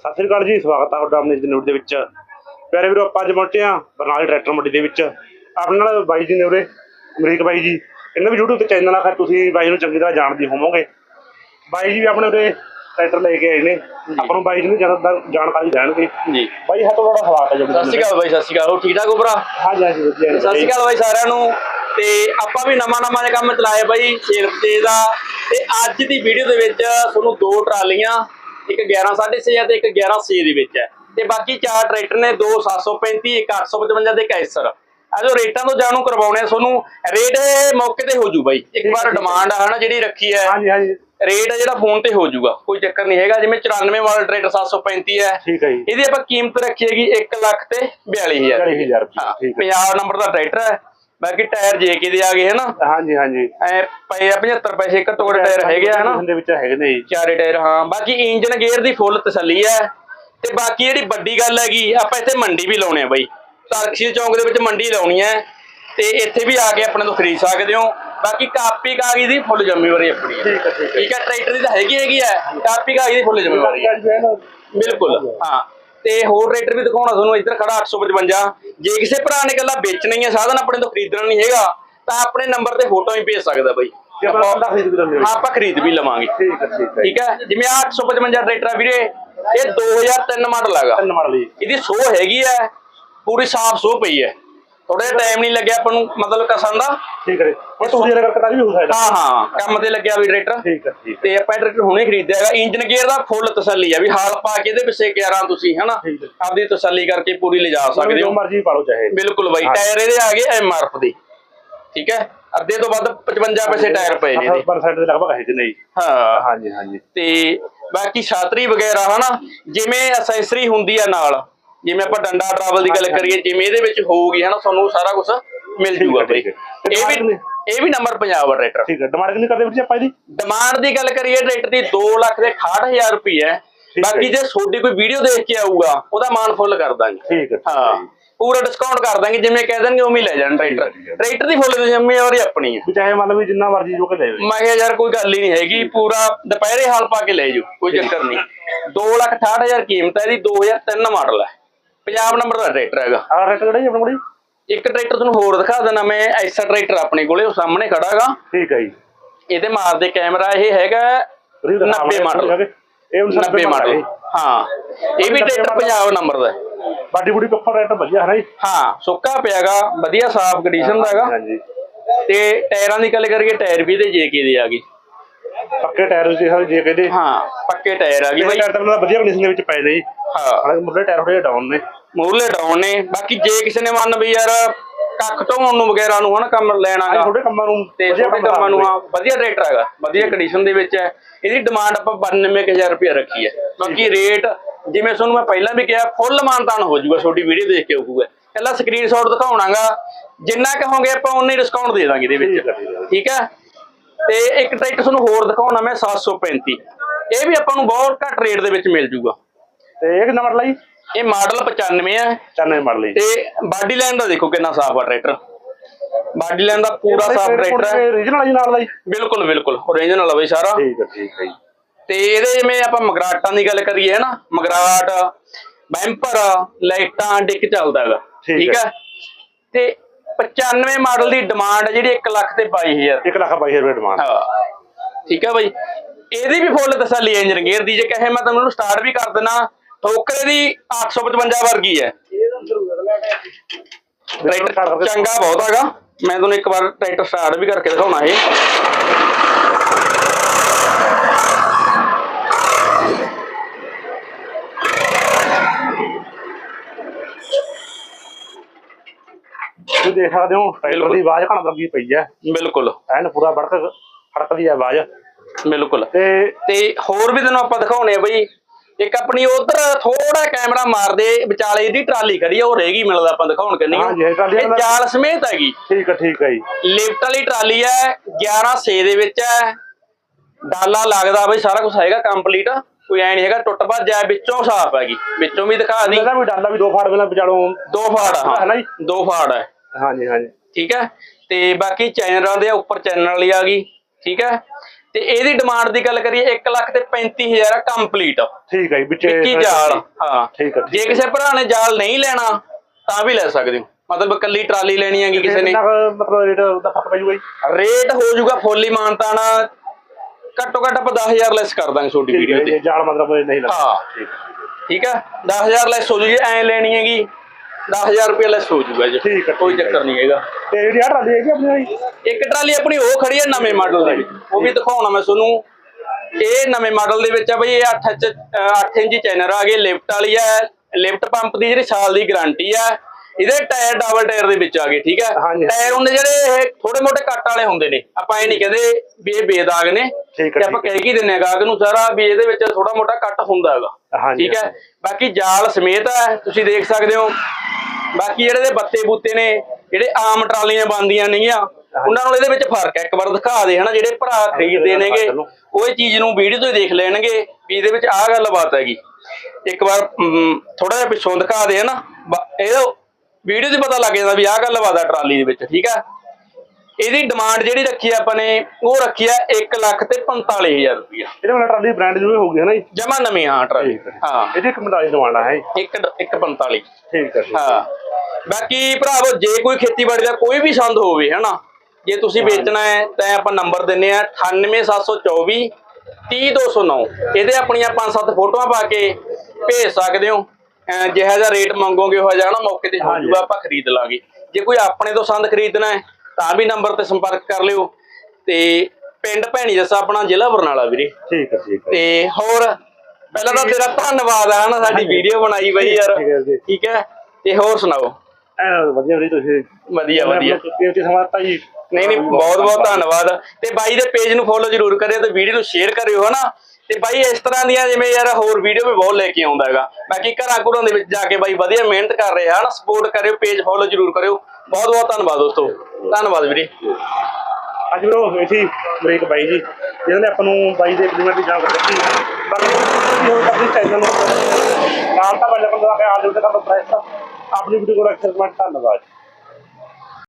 ਸਤਿ ਸ੍ਰੀ ਅਕਾਲ ਜੀ ਸਵਾਗਤ ਹੈ ਤੁਹਾਡਾ ਆਪਣੇ ਨਿਊਜ਼ ਦੇ ਵਿੱਚ। ਪਿਆਰੇ ਵੀਰੋ ਆਪਾਂ ਅੱਜ ਪਹੁੰਚੇ ਹਾਂ ਬਰਨਾਲੇ ਟਰੈਕਟਰ ਮੰਡੀ ਦੇ ਵਿੱਚ। ਆਪਣੇ ਨਾਲ ਬਾਈ ਜੀ ਨੇ ਉਰੇ ਅਮਰੀਕ ਬਾਈ ਜੀ। ਇਹਨਾਂ ਵੀ YouTube ਤੇ ਚੈਨਲ ਆ ਫਿਰ ਤੁਸੀਂ ਬਾਈ ਨੂੰ ਚੰਗੀ ਤਰ੍ਹਾਂ ਜਾਣਦੇ ਹੋਵੋਗੇ। ਬਾਈ ਜੀ ਵੀ ਆਪਣੇ ਉਰੇ ਟਰੈਕਟਰ ਲੈ ਕੇ ਆਏ ਨੇ। ਆਪਾਂ ਨੂੰ ਬਾਈ ਜੀ ਨੂੰ ਜ਼ਿਆਦਾ ਜਾਣਕਾਰੀ ਦੇਣਗੇ। ਜੀ। ਬਾਈ ਹੱਥੋਂ ਬੜਾ ਸਵਾਗਤ ਹੈ ਜੀ ਸਤਿ ਸ਼੍ਰੀ ਅਕਾਲ ਬਾਈ ਸਤਿ ਸ਼੍ਰੀ ਅਕਾਲ। ਹੋ ਠੀਕ ਠਾਕ ਹੋ ਭਰਾ? ਹਾਂਜੀ ਹਾਂਜੀ ਵਧੀਆ ਜੀ। ਸਤਿ ਸ਼੍ਰੀ ਅਕਾਲ ਬਾਈ ਸਾਰਿਆਂ ਨੂੰ। ਤੇ ਆਪਾਂ ਵੀ ਨਵਾਂ ਨਵਾਂ ਕੰਮ ਚਲਾਇਆ ਬਾਈ ਸੇਲ ਦਾ। ਤੇ ਅੱਜ ਦੀ ਵੀਡੀਓ ਦੇ ਵਿੱਚ ਤੁਹਾਨੂੰ ਦੋ ਟਰਾਲੀਆਂ ਇੱਕ 11.5 ਤੇ ਇੱਕ 11.6 ਦੇ ਵਿੱਚ ਹੈ। ਤੇ ਬਾਕੀ ਚਾਰ ਟਰੈਕਟਰ ਨੇ ਦੋ 735 ਇੱਕ 855 ਤੇ ਇੱਕ ਐਸਰ। ਆ ਜੋ ਰੇਟਾਂ ਤੋਂ ਜਾਣੂ ਕਰਵਾਉਣੇ ਆ ਤੁਹਾਨੂੰ ਰੇਟ ਮੌਕੇ ਤੇ ਹੋ ਜੂ ਬਾਈ। ਇੱਕ ਵਾਰ ਡਿਮਾਂਡ ਆ ਹਨਾ ਜਿਹੜੀ ਰੱਖੀ ਹੈ। ਹਾਂਜੀ ਹਾਂਜੀ। ਰੇਟ ਆ ਜਿਹੜਾ ਫੋਨ ਤੇ ਹੋ ਜਾਊਗਾ ਕੋਈ ਚੱਕਰ ਨਹੀਂ ਹੈਗਾ। ਜਿਵੇਂ 94 ਵਾਲਾ ਟਰੈਕਟਰ 735 ਹੈ। ਠੀਕ ਹੈ ਜੀ। ਇਹਦੀ ਆਪਾਂ ਕੀਮਤ ਰੱਖੀ ਹੈਗੀ 1 ਲੱਖ ਤੇ 42000 40000 ਰੁਪਏ। ਹਾਂ ਠੀਕ ਹੈ। ਪੰਜਾਬ ਨੰਬਰ ਦਾ ਟਰੈਕਟਰ ਹੈ। ਬਾਕੀ ਟਾਇਰ ਜੇਕੇ ਦੇ ਆ ਗਏ ਹਨਾ? ਹਾਂਜੀ ਹਾਂਜੀ। ਐ ਪਏ ਆ 75 ਪੈਸੇ ਘੱਟੋ ਘੱਟ ਟਾਇਰ ਹੈਗੇ ਆ ਹਨਾ? ਦੇ ਵਿੱਚ ਹੈਗੇ ਨੇ ਜੀ। ਚਾਰੇ ਟਾਇਰ ਹਾਂ। ਬਾਕੀ ਇੰਜਨ ਗੇਅਰ ਦੀ ਫੁੱਲ ਤਸੱਲੀ ਹੈ ਤੇ ਬਾਕੀ ਜਿਹੜੀ ਵੱਡੀ ਗੱਲ ਹੈਗੀ ਆਪਾਂ ਇੱਥੇ ਮੰਡੀ ਵੀ ਲਾਉਣੇ ਆ ਬਾਈ। ਤਰਕਸ਼ੀ ਚੌਂਕ ਦੇ ਵਿੱਚ ਮੰਡੀ ਲਾਉਣੀ ਹੈ ਤੇ ਇੱਥੇ ਵੀ ਆ ਕੇ ਆਪਣੇ ਤੋਂ ਖਰੀਦ ਸਕਦੇ ਹੋ। ਬਾਕੀ ਕਾਪੀ ਕਾਗਜ਼ ਦੀ ਫੁੱਲ ਜ਼ਿੰਮੇਵਾਰੀ ਆਪਣੀ ਹੈ ਠੀਕ ਹੈ ਠੀਕ ਹੈ ਠੀਕ ਹੈ ਟਰੈਕਟਰ ਦੀ ਤਾਂ ਹੈਗੀ ਹੈਗੀ ਹੈ ਕਾਪੀ ਕਾਗਜ਼ ਦੀ ਫੁੱਲ ਜ਼ਿੰਮੇਵਾਰੀ ਹੈ ਬਿਲਕੁਲ ਹਾਂ। ਤੇ ਹੋਰ ਟਰੈਕਟਰ ਵੀ ਦਿਖਾਉਣਾ ਤੁਹਾਨੂੰ ਇੱਧਰ ਖੜਾ 855 ਜੇ ਕਿਸੇ ਭਰਾ ਨੇ ਇਕੱਲਾ ਵੇਚਣਾ ਹੀ ਹੈ ਸਾਧਨ ਆਪਣੇ ਤੋਂ ਖਰੀਦਣਾ ਨਹੀਂ ਹੈਗਾ ਤਾਂ ਆਪਣੇ ਨੰਬਰ ਤੇ ਫੋਟੋ ਹੀ ਭੇਜ ਸਕਦਾ ਬਾਈ। ਆਪਾਂ ਖਰੀਦ ਵੀ ਵੀ ਲਵਾਂਗੇ। ਠੀਕ ਹੈ ਜਿਵੇਂ ਆਹ 855 ਟਰੈਕਟਰ ਆ ਵੀਰੇ ਇਹ 2003 ਮਾਡਲ ਹੈਗਾ। ਤਿੰਨ ਮਾਡਲ ਜੀ। ਇਹਦੀ ਸੋ ਹੈਗੀ ਹੈ ਪੂਰੀ ਸਾਫ਼ ਸੋ ਪਈ ਹੈ। ਥੋੜਾ ਟਾਈਮ ਨਹੀਂ ਲੱਗਿਆ ਆਪਾਂ ਨੂੰ ਮਤਲਬ ਕਸਣ ਦਾ। ਠੀਕ ਹੈ ਹੁਣ ਤੁਸੀਂ ਇਹ ਕਰਕੇ ਤਾਂ ਵੀ ਹੋ ਸਕਦਾ। ਹਾਂ ਹਾਂ ਕੰਮ ਤੇ ਲੱਗਿਆ ਵੀ ਟਰੈਕਟਰ ਠੀਕ ਹੈ ਠੀਕ ਤੇ ਆਪਾਂ ਟਰੈਕਟਰ ਹੁਣੇ ਖਰੀਦਿਆ ਹੈਗਾ। ਇੰਜਨ ਗੇਅਰ ਦਾ ਫੁੱਲ ਤਸੱਲੀ ਆ ਵੀ ਹਾਲ ਪਾ ਕੇ ਇਹਦੇ ਪਿੱਛੇ 11 ਤੁਸੀਂ ਹਨਾ। ਆਪਦੀ ਤਸੱਲੀ ਕਰਕੇ ਪੂਰੀ ਲਿਜਾ ਸਕਦੇ ਜੋ ਹੋ। ਮਰਜ਼ੀ ਪਾ ਲਓ ਚਾਹੇ। ਬਿਲਕੁਲ ਬਾਈ। ਟਾਇਰ ਇਹਦੇ ਆ ਗਏ ਐਮਆਰਐਫ ਦੇ। ਠੀਕ ਹੈ? ਅੱਧੇ ਤੋਂ ਵੱਧ 55 ਪੈਸੇ ਟਾਇਰ ਪਏ ਨੇ ਇਹਦੇ। 80% ਦੇ ਲਗਭਗ ਹੈ ਜੀ। ਨਹੀਂ ਹਾਂ। ਹਾਂਜੀ ਹਾਂਜੀ। ਤੇ ਬਾਕੀ ਛਾਤਰੀ ਵਗੈਰਾ ਹਨਾ? ਜਿਵੇਂ ਅਸੈਸਰੀ ਹੁੰਦੀ ਆ ਨਾਲ ਜਿਵੇਂ ਆਪਾਂ ਡੰਡਾ ਟਰੈਵਲ ਦੀ ਗੱਲ ਕਰੀਏ ਜਿਵੇਂ ਇਹਦੇ ਵਿੱਚ ਹੋਊਗੀ ਹਨਾ ਤੁਹਾਨੂੰ ਸਾਰਾ ਕੁਝ ਮਿਲ ਜੂਗਾ ਬਈ। ਇਹ ਵੀ ਇਹ ਵੀ ਨੰਬਰ ਪੰਜਾਬ ਆ ਟਰੈਕਟਰ ਠੀਕ ਹੈ ਡਿਮਾਂਡ ਕਿੰਨੀ ਕਰਦੇ ਵੀਰ ਜੀ ਆਪਾਂ ਇਹਦੀ? ਡਿਮਾਂਡ ਦੀ ਗੱਲ ਕਰੀਏ ਟਰੈਕਟਰ ਦੀ 2 ਲੱਖ ਦੇ 68000 ਰੁਪਏ ਬਾਕੀ ਜੀ। ਤੁਹਾਡੀ ਕੋਈ ਵੀਡੀਓ ਦੇਖ ਕੇ ਆਊਗਾ ਉਹਦਾ ਮਾਨ ਫੁੱਲ ਕਰ ਦਾਂਗੇ। ਠੀਕ ਹੈ ਹੈ। ਪੂਰਾ ਡਿਸਕਾਊਂਟ ਕਰ ਦਾਂਗੇ ਜਿਵੇਂ ਕਹਿ ਦੇਣਗੇ ਉਵੇਂ ਹੀ ਲੈ ਜਾਣ ਟਰੈਕਟਰ। ਟਰੈਕਟਰ ਦੀ ਫੁੱਲ ਜ਼ਿੰਮੇਵਾਰੀ ਆਪਣੀ ਹੈ। ਚਾਹੇ ਵੀ ਜਿੰਨਾ ਮਰਜ਼ੀ ਜੋ ਕੇ ਲੈ ਜਾਓ ਮੈਂ ਕਿਹਾ ਯਾਰ ਕੋਈ ਗੱਲ ਹੀ ਨਹੀਂ ਹੈਗੀ ਪੂਰਾ ਦੁਪਹਿਰੇ ਹਾਲ ਪਾ ਕੇ ਲੈ ਜਾਓ ਕੋਈ ਚੱਕਰ ਨਹੀਂ। 2 ਲੱਖ 68000 ਕੀਮਤ ਹੈ ਇਹਦੀ 2003 ਮਾਡਲ ਹੈ। ਪੰਜਾਬ ਨੰਬਰ ਦਾ ਟਰੈਕਟਰ ਹੈਗਾ। ਆਹ ਰੇਟ ਕਿਹੜਾ ਜੀ ਆਪਣੇ ਕੋਲ ਜੀ? ਇੱਕ ਟਰੈਕਟਰ ਤੁਹਾਨੂੰ ਹੋਰ ਦਿਖਾ ਦੇਣਾ ਮੈਂ ਐਸਾ ਟਰੈਕਟਰ ਆਪਣੇ ਕੋਲੇ ਉਹ ਸਾਹਮਣੇ ਖੜਾ ਹੈਗਾ। ਠੀਕ ਹੈ ਜੀ। ਇਹਦੇ ਮਾਰਦੇ ਕੈਮਰਾ ਇਹ ਹੈਗਾ ਵੀਰ ਦਿਖਾ 90 ਮਾਡਲ। ਇਹ 90 ਮਾਡਲ ਹਾਂ। ਇਹ ਵੀ ਟਰੈਕਟਰ ਪੰਜਾਬ ਨੰਬਰ ਦਾ ਬਾਡੀ ਬੁੜੀ ਪੱਪਰ ਰੇਟ ਵਧੀਆ ਹੈ ਨਾ ਜੀ? ਹਾਂ ਸੁੱਕਾ ਪਿਆਗਾ ਵਧੀਆ ਸਾਫ਼ ਕੰਡੀਸ਼ਨ ਦਾ ਹੈਗਾ। ਹਾਂਜੀ ਤੇ ਟਾਇਰਾਂ ਦੀ ਗੱਲ ਕਰੀਏ ਟਾਇਰ ਵੀ ਇਹਦੇ ਜੇਕੇ ਦੇ ਆ ਗਈ ਪੱਕੇ ਟਾਇਰ ਤੁਸੀਂ ਸਾਰੇ ਜੇ ਕਹਿੰਦੇ ਹਾਂ ਪੱਕੇ ਟਾਇਰ ਆ ਗਈ ਬਾਈ। ਟਾਇਰ ਤਾਂ ਵਧੀਆ ਕੰਡੀਸ਼ਨ ਦੇ ਵਿੱਚ ਪਏ ਨੇ ਜੀ। ਹਾਂ। ਹਾਲਾਂਕਿ ਮੁੱਢਲੇ ਟਾਇਰ ਥੋੜੇ ਡਾਊਨ ਨੇ। ਮੂਰਲੇ ਡਾਊਨ ਨੇ। ਬਾਕੀ ਜੇ ਕਿਸੇ ਨੇ ਮੰਨ ਵੀ ਯਾਰ ਕੱਖ ਢੋਣ ਨੂੰ ਵਗੈਰਾ ਨੂੰ ਹਨਾ ਕੰਮ ਲੈਣਾ ਗਾ। ਥੋੜੇ ਕੰਮਾਂ ਨੂੰ ਤੇ ਵਧੀਆ ਛੋਟੇ ਕੰਮ ਨੂੰ। ਹਾਂ ਵਧੀਆ ਟਰੈਕਟਰ ਹੈਗਾ। ਵਧੀਆ ਕੰਡੀਸ਼ਨ ਦੇ ਵਿੱਚ ਹੈ। ਇਹਦੀ ਡਿਮਾਂਡ ਆਪਾਂ 92000 ਰੁਪਏ ਰੱਖੀ ਹੈ। ਬਾਕੀ ਰੇਟ ਜਿਵੇਂ ਤੁਹਾਨੂੰ ਮੈਂ ਪਹਿਲਾਂ ਵੀ ਕਿਹਾ ਫੁੱਲ ਮਾਨਤਾਨ ਹੋ ਜਾਊਗਾ ਤੁਹਾਡੀ ਵੀਡੀਓ ਦੇਖ ਕੇ ਹੋਊਗਾ। ਕੱਲਾ ਸਕਰੀਨਸ਼ਾਟ ਦਿਖਾਉਣਾਗਾ। ਜਿੰਨਾ ਕਹੋਗੇ ਆਪਾਂ ਉਨਾ ਹੀ ਡਿਸਕਾਊਂਟ ਦੇ ਦਾਂਗੇ ਇਹਦੇ ਠੀਕ ਹੈ, ਵਿੱਚ ਠੀਕ ਹੈ। ਠੀਕ ਹੈ? ਤੇ ਇੱਕ ਟਰੈਕਟਰ ਤੁਹਾਨੂੰ ਹੋਰ ਦਿਖਾਉਣਾ ਮੈਂ 735 ਇਹ ਵੀ ਆਪਾਂ ਨੂੰ ਬਹੁਤ ਘੱਟ ਰੇਟ ਦੇ ਵਿੱਚ ਮਿਲ ਜਾਊਗਾ। ਤੇ ਮਾਡਲ ਹੈ ਜੀ ਇਹ ਮਾਡਲ 95 ਹੈ 94 ਮਾਡਲ ਜੀ ਤੇ ਬਾਡੀ ਲਾਈਨ ਦਾ ਦੇਖੋ ਕਿੰਨਾ ਸਾਫ਼ ਆ ਟਰੈਕਟਰ। ਬਾਡੀ ਲਾਈਨ ਦਾ ਪੂਰਾ ਸਾਫ਼ ਟਰੈਕਟਰ ਹੈ ਰੀਜਨਲ ਜੀ ਨਾਲ ਜੀ ਬਿਲਕੁਲ ਬਿਲਕੁਲ। ਓਰੀਜਨਲ ਆ ਬਈ ਸਾਰਾ। ਠੀਕ ਹੈ ਠੀਕ ਹੈ ਤੇ ਇਹਦੇ ਜਿਵੇਂ ਆਪਾਂ ਮਗਰਾਟਾਂ ਦੀ ਗੱਲ ਕਰੀਏ ਨਾ ਮਗਰਾਟ ਬੈਂਪਰ ਲਾਈਟਾਂ ਡਿੱਕ ਚੱਲਦਾ ਹੈਗਾ। ਠੀਕ ਹੈ। ਹੈ ਤੇ 95 ਮਾਡਲ ਦੀ ਡਿਮਾਂਡ ਹੈ ਜਿਹੜੀ 1 ਲੱਖ ਤੇ 22000 1 ਲੱਖ 22 ਰੁਪਏ ਡਿਮਾਂਡ ਹਾਂ। ਠੀਕ ਹੈ ਬਾਈ? ਇਹਦੀ ਵੀ ਫੁੱਲ ਤਸੱਲੀ ਹੈ ਇੰਜਨ ਗੇਅਰ ਦੀ। ਜੇ ਕਹੇ ਮੈਂ ਤੁਹਾਨੂੰ ਸਟਾਰਟ ਵੀ ਕਰ ਦੇਣਾ ਠੋਕਰੇ ਦੀ 855 ਵਰਗੀ ਹੈ। ਟਰੈਕਟਰ ਚੰਗਾ ਬਹੁਤ ਹੈਗਾ। ਮੈਂ ਤੁਹਾਨੂੰ ਇੱਕ ਵਾਰ ਟਰੈਕਟਰ ਸਟਾਰਟ ਵੀ ਕਰਕੇ ਦਿਖਾਉਣਾ ਇਹ। ਤੁਸੀਂ ਦੇਖ ਸਕਦੇ ਹੋ ਟਰੈਕਟਰ ਦੀ ਆਵਾਜ਼ ਘਣ ਲੱਗੀ ਪਈ ਹੈ। ਬਿਲਕੁਲ। ਐਨ ਪੂਰਾ ਬੜਕ ਖੜਕਦੀ ਹੈ ਆਵਾਜ਼। ਬਿਲਕੁਲ। ਤੇ ਤੇ ਹੋਰ ਵੀ ਤੈਨੂੰ ਆਪਾਂ ਦਿਖਾਉਣੇ ਆ ਬਈ। ਇੱਕ ਆਪਣੀ ਉਧਰ ਥੋੜਾ ਕੈਮਰਾ ਮਾਰਦੇ ਵਿਚਾਲੇ ਇਹਦੀ ਟਰਾਲੀ ਖੜੀ ਆ ਉਹ ਰਹਿ ਗਈ ਮਿਲਦਾ ਆਪਾਂ ਦਿਖਾਉਣ ਕਰਨੀ ਹਾਂਜੀ, ਇਹ ਟਰਾਲੀ ਇਹ ਵਾਲਾ- ਜਾਲ ਸਮੇਤ ਹੈਗੀ। ਠੀਕ ਹੈ ਠੀਕ ਹੈ ਜੀ। ਲਿਫਟ ਵਾਲੀ ਟਰਾਲੀ ਹੈ 11 6 ਦੇ ਵਿੱਚ ਹੈ ਡਾਲਾ ਲੱਗਦਾ ਬਈ ਸਾਰਾ ਕੁਝ ਹੈਗਾ ਕੰਪਲੀਟ। ਕੋਈ ਐ ਨਹੀਂ ਹੈਗਾ ਟੁੱਟ ਭੱਜ ਜਾਏ ਵਿੱਚੋਂ ਸਾਫ਼ ਹੈਗੀ। ਵਿੱਚੋਂ ਵੀ ਦਿਖਾ ਦੀ ਇਹਦਾ ਵੀ ਡਾਲਾ ਵੀ ਦੋ ਫਾੜ ਪਹਿਲਾਂ ਵਿਚਾਲੋਂ ਦੋ ਫਾੜ ਆ, ਹੈ ਨਾ ਜੀ? ਹਾਂ ਦੋ ਫਾੜ ਹੈ। ਹਾਂਜੀ ਹਾਂਜੀ। ਠੀਕ ਹੈ? ਤੇ ਬਾਕੀ ਚੈਨਲਾਂ ਦੇ ਉੱਪਰ ਚੈਨਲ ਵਾਲੀ ਆ ਗਈ। ਠੀਕ ਹੈ? ਤੇ ਇਹਦੀ ਡਿਮਾਂਡ ਦੀ ਗੱਲ ਕਰੀਏ 1 ਲੱਖ ਤੇ 35000 ਕੰਪਲੀਟ ਠੀਕ ਹੈ ਜੀ ਵਿੱਚੇ ਵਿੱਕੀ ਜਾਲ ਹਾਂ। ਠੀਕ ਹੈ, ਜੇ ਕਿਸੇ ਭਰਾ ਨੇ ਜਾਲ ਨਹੀਂ ਲੈਣਾ ਤਾਂ ਵੀ ਲੈ ਸਕਦੇ ਹੋ। ਮਤਲਬ ਕੱਲੀ ਟਰਾਲੀ ਲੈਣੀ ਹੈਗੀ ਕਿਸੇ ਨੇ। ਮਤਲਬ ਰੇਟ ਦਾ ਫ਼ਰਕ ਪੈ ਜੂਗਾ ਜੀ। ਰੇਟ ਹੋ ਜਾਊਗਾ ਫੁੱਲੀ ਮਾਨਤਾਨਾ ਘੱਟੋ ਘੱਟ ਆਪਾਂ 10000 ਲੈਸ ਕਰ ਦਾਂਗੇ ਛੋਟੀ ਵੀਡੀਓ ਤੇ। ਜਾਲ ਮਤਲਬ ਨਹੀਂ ਲੱਗਦਾ ਹਾਂ। ਠੀਕ ਹੈ ਠੀਕ ਹੈ 10000 ਲੈਸ ਹੋ ਜੂ ਜੇ ਐ ਲੈਣੀ ਹੈਗੀ। 10000 ਰੁਪਏ ਲੈਸ ਹੋ ਜੂਗਾ ਜੀ। ਠੀਕ ਹੈ, ਕੋਈ। ਚੱਕਰ ਨਹੀਂ ਹੈਗਾ। ਤੇ ਜਿਹੜੀ ਆ ਟਰਾਲੀ ਹੈਗੀ ਆਪਣੀ ਵਾਲੀ? ਇੱਕ ਟਰਾਲੀ ਆਪਣੀ ਉਹ ਖੜੀ ਹੈ ਨਵੇਂ ਮਾਡਲ ਦੀ। ਉਹ ਵੀ ਦਿਖਾਉਣਾ ਮੈਂ ਤੁਹਾਨੂੰ। ਇਹ ਨਵੇਂ ਮਾਡਲ ਦੇ ਵਿੱਚ ਆ ਬਈ ਇਹ 8 ਇੰਚ 8 ਇੰਚੀ ਚੈਨਰ ਆ ਗਏ ਲਿਫਟ ਵਾਲੀ ਹੈ ਲਿਫਟ ਪੰਪ ਦੀ ਜਿਹੜੀ ਸਾਲ ਦੀ ਗਾਰੰਟੀ ਹੈ ਇਹਦੇ ਟਾਇਰ ਡਬਲ ਟਾਇਰ ਦੇ ਵਿੱਚ ਆ ਗਏ ਠੀਕ ਹੈ। ਟਾਇਰ ਹੁੰਦੇ ਜਿਹੜੇ ਇਹ ਥੋੜੇ ਮੋਟੇ ਕੱਟ ਵਾਲੇ ਹੁੰਦੇ ਨੇ। ਆਪਾਂ ਇਹ ਨਹੀਂ ਕਹਿੰਦੇ ਵੀ ਇਹ ਬੇਦਾਗ ਨੇ। ਠੀਕ ਹੈ, ਤੇ ਆਪਾਂ ਕਹਿ ਕੀ ਦਿੰਨੇ ਆ ਗਾਹਕ ਨੂੰ ਸਾਰਾ ਵੀ ਇਹਦੇ ਵਿੱਚ ਥੋੜਾ ਮੋਟਾ ਕੱਟ ਹੁੰਦਾ ਹੈਗਾ। ਠੀਕ ਹੈ? ਬਾਕੀ ਜਾਲ ਸਮੇਤ ਹੈ ਤੁਸੀਂ ਦੇਖ ਸਕਦੇ ਹੋ। ਬਾਕੀ ਜਿਹੜੇ ਦੇ ਬੱਤੇ ਬੂਤੇ ਨੇ ਜਿਹੜੇ ਆਮ ਟਰਾਲੀਆਂ ਬੰਦੀਆਂ ਨੇਗੀਆਂ ਉਹਨਾਂ ਨਾਲ ਇਹਦੇ ਵਿੱਚ ਫ਼ਰਕ ਹੈ। ਇੱਕ ਵਾਰ ਦਿਖਾ ਦੇ ਹਨਾ? ਜਿਹੜੇ ਭਰਾ ਖਰੀਦਦੇ ਨੇਗੇ ਉਹ ਇਹ ਚੀਜ਼ ਨੂੰ ਵੀਡੀਓ ਤੋਂ ਹੀ ਦੇਖ ਲੈਣਗੇ ਵੀ ਇਹਦੇ ਵਿੱਚ ਆਹ ਗੱਲ ਬਾਤ ਹੈਗੀ। ਇੱਕ ਵਾਰ ਥੋੜਾ ਜਿਹਾ ਪਿੱਛੋਂ ਦਿਖਾ ਦੇ ਹਨਾ? ਇਹ ਵੀਡੀਓ 'ਚ ਪਤਾ ਲੱਗ ਜਾਂਦਾ ਵੀ ਆਹ ਗੱਲ ਬਾਤ ਹੈ ਟਰਾਲੀ ਦੇ ਵਿੱਚ ਠੀਕ ਹੈ? ਇਹਦੀ ਡਿਮਾਂਡ ਜਿਹੜੀ ਰੱਖੀ ਆ ਆਪਾਂ ਨੇ ਉਹ ਰੱਖੀ ਆ 1 ਲੱਖ ਤੇ 45000 ਰੁਪਇਆ ਇਹਦੇ ਨਾਲ ਟਰਾਲੀ ਬ੍ਰਾਂਡ ਹੋਊਗੀ ਹੈ ਨਾ ਜੀ? ਜਮਾ ਨਵੀਂ ਹਾਂ ਟਰਾਲੀ। ਹੈ। ਇਹਦੀ ਇੱਕ ਮੰਡਾਲੀ ਦਵਾਣਾ ਹੈ ਇੱਕ ਇੱਕ 45 ਠੀਕ ਹੈ ਹੈ। ਬਾਕੀ ਭਰਾਵੋ ਜੇ ਕੋਈ ਖੇਤੀਬਾੜੀ ਦਾ ਕੋਈ ਵੀ ਸੰਦ ਹੋਵੇ ਹਨਾ ਜੇ ਤੁਸੀਂ ਵੇਚਣਾ ਹੈ ਤਾਂ ਆਪਾਂ ਨੰਬਰ ਦਿੰਨੇ ਆ 98724 30209 ਇਹਦੇ ਆਪਣੀਆਂ 5-7 ਫੋਟੋਆਂ ਪਾ ਕੇ ਭੇਜ ਸਕਦੇ ਹੋ। ਅਹ ਜਿਹੋ ਰੇਟ ਮੰਗੋਗੇ ਉਹ ਨਾ ਮੌਕੇ ਤੇ ਹੋ। ਜਾਊਗਾ ਆਪਾਂ ਖਰੀਦ ਲਾਂਗੇ। ਜੇ ਕੋਈ ਆਪਣੇ ਤੋਂ ਸੰਦ ਖਰੀਦਣਾ ਹੈ ਤਾਂ ਵੀ ਨੰਬਰ ਤੇ ਸੰਪਰਕ ਕਰ ਲਿਓ ਤੇ ਪਿੰਡ ਭੈਣੀ ਜੱਸਾ ਆਪਣਾ ਜ਼ਿਲ੍ਹਾ ਬਰਨਾਲਾ ਵੀਰੇ। ਠੀਕ ਹੈ ਠੀਕ ਹੈ। ਤੇ ਹੋਰ ਪਹਿਲਾਂ ਤਾਂ ਤੇਰਾ ਧੰਨਵਾਦ ਆ ਨਾ ਸਾਡੀ ਵੀਡੀਓ ਬਣਾਈ ਬਈ ਯਾਰ। ਠੀਕ ਹੈ ਤੇ ਹੋਰ ਸੁਣਾਓ? ਵਧੀਆ ਵੀਰੇ ਤੁਸੀਂ। ਵਧੀਆ ਵਧੀਆ। ਤਾਂ ਜੀ। ਨਹੀਂ ਨਹੀਂ ਬਹੁਤ ਬਹੁਤ ਧੰਨਵਾਦ। ਤੇ ਬਾਈ ਦੇ ਪੇਜ ਨੂੰ ਫੋਲੋ ਜ਼ਰੂਰ ਕਰਿਓ ਤੇ ਵੀਡੀਓ ਨੂੰ ਸ਼ੇਅਰ ਕਰਿਓ ਹਨਾ। ਤੇ ਬਾਈ ਇਸ ਤਰ੍ਹਾਂ ਦੀਆਂ ਜਿਵੇਂ ਯਾਰ ਹੋਰ ਵੀਡੀਓ ਵੀ ਬਹੁਤ ਲੈ ਕੇ ਆਉਂਦਾ ਹੈਗਾ। ਬਾਕੀ ਘਰਾਂ ਘੁਰਾਂ ਦੇ ਵਿੱਚ ਜਾ ਕੇ ਬਾਈ ਵਧੀਆ ਮਿਹਨਤ ਕਰ ਰਿਹਾ ਹਨਾ ਸਪੋਰਟ ਕਰਿਓ ਪੇਜ ਫੋਲੋ ਜ਼ਰੂਰ ਕਰਿਓ। ਬਹੁਤ ਬਹੁਤ ਧੰਨਵਾਦ ਦੋਸਤੋ। ਧੰਨਵਾਦ ਵੀਰੇ। ਅੱਜ ਵੀਰੋ ਸੀ ਬ੍ਰੇਕ ਬਾਈ ਜੀ, ਜਿਹਨਾਂ ਨੇ ਆਪਾਂ ਨੂੰ ਬਾਈ ਦੇ ਐਗਰੀਮੈਂਟ ਦੀ ਜਾਣਕਾਰੀ ਦਿੱਤੀ। ਬਾਕੀ ਤੁਸੀਂ ਹੋਰ ਆਪਣੇ ਚੈਨਲ ਨੂੰ ਨਾਲ ਤਾਂ ਬੰਦੇ ਬੰਦਾ ਆ ਦੇ ਉੱਤੇ ਆਪਣੀ ਵੀਡੀਓ ਕੋਲ ਅਕਸਰ ਧੰਨਵਾਦ।